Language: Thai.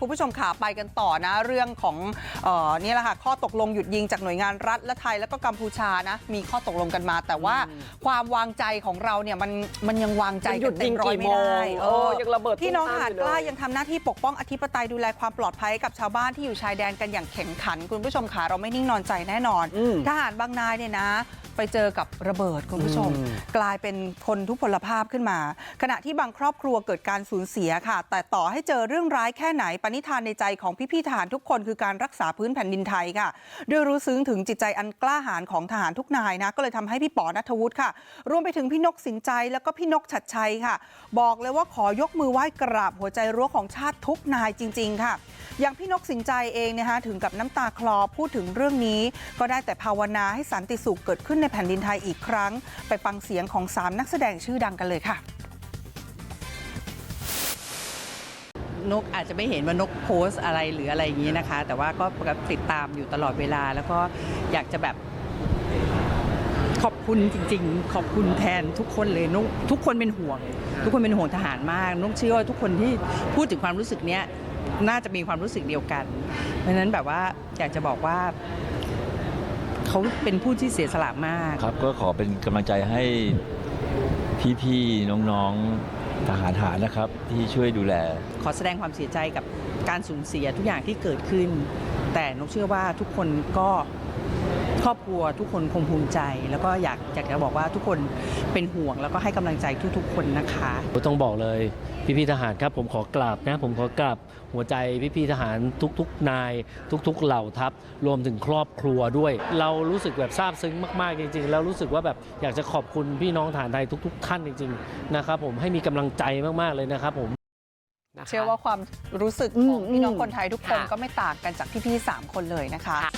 คุณผู้ชมขาไปกันต่อนะเรื่องของเออนี่แหละค่ะข้อตกลงหยุดยิงจากหน่วยงานรัฐและไทยแล้วก็กัมพูชานะมีข้อตกลงกันมา แต่ว่าความวางใจของเราเนี่ยมันมันยังวางใจมันหยุกัดนเต็มร้อยไม่ยิงกี่โมได้งเออยังระเบิดพี่น้องตุ้มทตามหารอยู่กล้าเลยยังทำหน้าที่ปกป้องอธิปไตยดูแลความปลอดภัยให้กับชาวบ้านที่อยู่ชายแดนกันอย่างแข็งขัน คุณผู้ชมขาเราไม่นิ่งนอนใจแน่นอนอืมทหารบางนายเนี่ยนะไปเจอกับระเบิดคุณผู้ชมอืมกลายเป็นคนทุพพลภาพขึ้นมา ขณะที่บางครอบครัวเกิดการสูญเสียค่ะ แต่ต่อให้เจอเรื่องร้ายแค่ไหนปณิธานในใจของพี่ๆทหารทุกคนคือการรักษาพื้นแผ่นดินไทยค่ะด้วยรู้ซึ้งถึงจิตใจอันกล้าหาญของทหารทุกนายนะก็เลยทำให้พี่ป๋อนัทวุฒิค่ะ รวมไปถึงพี่นกสินใจแล้วก็พี่นกฉัดชัยค่ะ บอกเลยว่าขอยกมือไหว้กราบหัวใจรั้วของชาติทุกนายจริง ๆ ค่ะ อย่างพี่นกสินใจเองนะคะถึงกับน้ำตาคลอพูดถึงเรื่องนี้ ก็ได้แต่ภาวนาให้สันติสุขเกิดขึ้นในแผ่นดินไทยอีกครั้ง ไปฟังเสียงของสามนักแสดงชื่อดังกันเลยค่ะ นกอาจจะไม่เห็นว่านกโพสอะไรหรืออะไรอย่างนี้นะคะ แต่ว่าก็ติดตามอยู่ตลอดเวลา แล้วก็อยากจะแบบขอบคุณจริง ๆ ขอบคุณแทนทุกคนเลยนกทุกคนเป็นห่วง ทุกคนเป็นห่วงทหารมากนกเชื่อว่าทุกคนที่พูดถึงความรู้สึกเนี้ยน่าจะมีความรู้สึกเดียวกัน เพราะฉะนั้นแบบว่าอยากจะบอกว่าเขาเป็นผู้ที่เสียสละมาก ครับก็ขอเป็นกำลังใจให้พี่ๆน้องๆ ทหารหารนะครับที่ช่วยดูแล ขอแสดงความเสียใจกับการสูญเสียทุกอย่างที่เกิดขึ้น แต่นกเชื่อว่าทุกคนก็ ครอบครัวทุกคนคงภูมิใจ แล้วก็อยากอยากจะบอกว่าทุกคนเป็นห่วงแล้วก็ให้กำลังใจทุกๆ คนนะคะต้องบอกเลยพี่ๆทหารครับ ผมขอกราบนะผมขอกราบหัวใจพี่ๆทหารทุกๆนาย ทุก ๆ เหล่าทัพรวมถึงครอบครัวด้วย เรารู้สึกแบบซาบซึ้งมากๆจริงๆ แล้วรู้สึกว่าแบบอยากจะขอบคุณพี่น้องทหารไทยทุก ๆ ท่านจริงๆนะครับผมให้มีกำลังใจมากๆเลยนะครับผมนะคะเชื่อว่าความรู้สึกของอืมพี่น้องคนไทยทุกคนค่ะก็ไม่ต่างกันจากพี่ๆสามคนเลยนะคะค่ะ